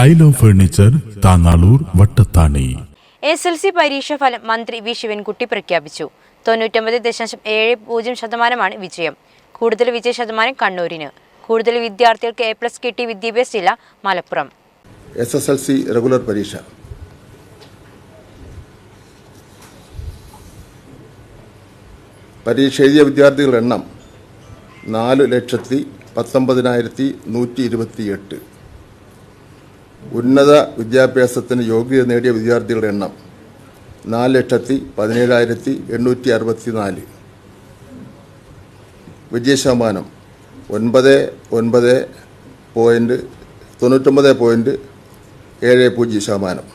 Style of furniture Thannalur Vattathani. S L C പരീക്ഷാ ഫലം മന്ത്രി വി. ശിവൻകുട്ടി പ്രഖ്യാപിച്ചു. തൊണ്ണൂറ്റൊമ്പത് ദശാംശം ഏഴ് പൂജ്യം ശതമാനമാണ് വിജയം. കൂടുതൽ വിജയ ശതമാനം കണ്ണൂരിന്. കൂടുതൽ വിദ്യാർത്ഥികൾക്ക് എ പ്ലസ് കിട്ടി വിദ്യാഭ്യാസ ജില്ല Malappuram. S S L C regular പരീക്ഷ. പരീക്ഷ എഴുതിയ വിദ്യാർത്ഥികളുടെ എണ്ണം നാല് ലക്ഷത്തി പത്തൊമ്പതിനായിരത്തി നൂറ്റി ഇരുപത്തി എട്ട് ഉന്നത വിദ്യാഭ്യാസത്തിന് യോഗ്യത നേടിയ വിദ്യാർത്ഥികളുടെ എണ്ണം നാല് ലക്ഷത്തി പതിനേഴായിരത്തി എണ്ണൂറ്റി അറുപത്തി നാല് വിജയശതമാനം ഒൻപത് ഒൻപത് പോയിന്റ് തൊണ്ണൂറ്റൊമ്പത് പോയിന്റ് ഏഴ് പൂജ്യം ശതമാനം.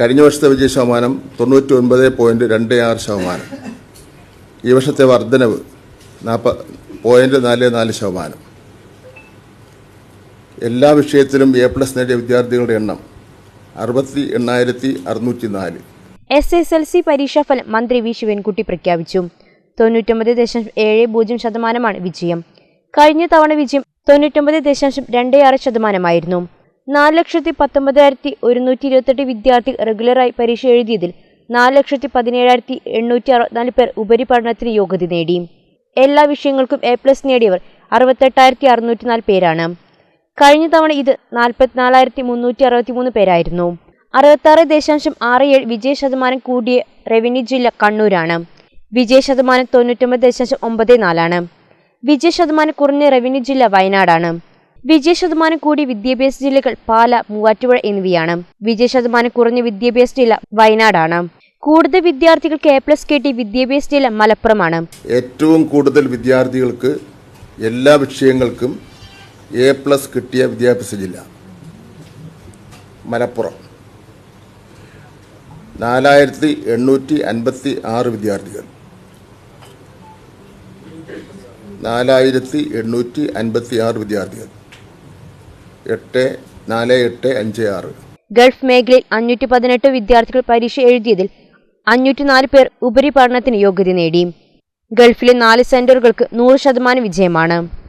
കഴിഞ്ഞ വർഷത്തെ വിജയ ശതമാനം തൊണ്ണൂറ്റി ഒൻപത് പോയിന്റ് രണ്ട് ആറ് ശതമാനം. ഈ വർഷത്തെ വർധനവ് നാൽപ്പ പോയിന്റ് നാല് നാല് ശതമാനം. എല്ലാ വിഷയത്തിലും എ പ്ലസ് നേടിയ വിദ്യാർത്ഥികളുടെ എണ്ണം അറുപത്തി എണ്ണായിരത്തി അറുന്നൂറ്റി നാല് എസ് എസ് എൽ സി പരീക്ഷാ ഫലം മന്ത്രി വി ശിവൻകുട്ടി പ്രഖ്യാപിച്ചു. തൊണ്ണൂറ്റൊമ്പത് ദശാംശം ഏഴ് പൂജ്യം ശതമാനമാണ് വിജയം. കഴിഞ്ഞ തവണ വിജയം തൊണ്ണൂറ്റൊമ്പത് ദശാംശം രണ്ട് ആറ് ശതമാനമായിരുന്നു. നാല് ലക്ഷത്തി പത്തൊമ്പതായിരത്തി ഒരുന്നൂറ്റി ഇരുപത്തെട്ട് വിദ്യാർത്ഥി റെഗുലറായി പരീക്ഷ എഴുതിയതിൽ നാല് ലക്ഷത്തി പതിനേഴായിരത്തി എണ്ണൂറ്റി അറുപത്തിനാല് പേർ ഉപരിപഠനത്തിന് യോഗ്യത നേടി. എല്ലാ വിഷയങ്ങൾക്കും എ പ്ലസ് നേടിയവർ അറുപത്തെട്ടായിരത്തി അറുന്നൂറ്റി നാല് പേരാണ്. കഴിഞ്ഞ തവണ ഇത് നാൽപ്പത്തിനാലായിരത്തി മുന്നൂറ്റി അറുപത്തി മൂന്ന് പേരായിരുന്നു. അറുപത്താറ് ദശാംശം ആറ് ഏഴ് വിജയ ശതമാനം കൂടിയ റവന്യൂ ജില്ല കണ്ണൂരാണ്. വിജയ ശതമാനം തൊണ്ണൂറ്റൊമ്പത് ദശാംശം ഒമ്പത് നാലാണ്. വിജയ ശതമാനം കുറഞ്ഞ റവന്യൂ ജില്ല വയനാടാണ്. വിജയ ശതമാനം കൂടിയ വിദ്യാഭ്യാസ ജില്ലകൾ പാല മൂവാറ്റുപുഴ എന്നിവയാണ്. വിജയ ശതമാനം കുറഞ്ഞ വിദ്യാഭ്യാസ ജില്ല വയനാടാണ്. കൂടുതൽ വിദ്യാർത്ഥികൾക്ക് എ പ്ലസ് കിട്ടി വിദ്യാഭ്യാസ ജില്ല മലപ്പുറമാണ്. ഏറ്റവും കൂടുതൽ വിദ്യാർത്ഥികൾക്ക് എല്ലാ വിഷയങ്ങൾക്കും എ പ്ലസ് കിട്ടിയ വിദ്യാഭ്യാസ ജില്ല. മലപ്പുറം. നാലായിരത്തി എണ്ണൂറ്റി അൻപത്തി ആറ് വിദ്യാർത്ഥികൾ. നാലായിരത്തി എണ്ണൂറ്റി അൻപത്തി ആറ് വിദ്യാർത്ഥികൾ. എട്ട് നാല് എട്ട് അഞ്ച് ആറ്. ഗൾഫ് മേഖലയിൽ അഞ്ഞൂറ്റി പതിനെട്ട് വിദ്യാർത്ഥികൾ പരീക്ഷ എഴുതിയതിൽ അഞ്ഞൂറ്റി നാല് പേർ ഉപരിപഠനത്തിന് യോഗ്യത നേടി. ഗൾഫിലെ നാല് സെന്ററുകൾക്ക് നൂറ് ശതമാനം വിജയമാണ്.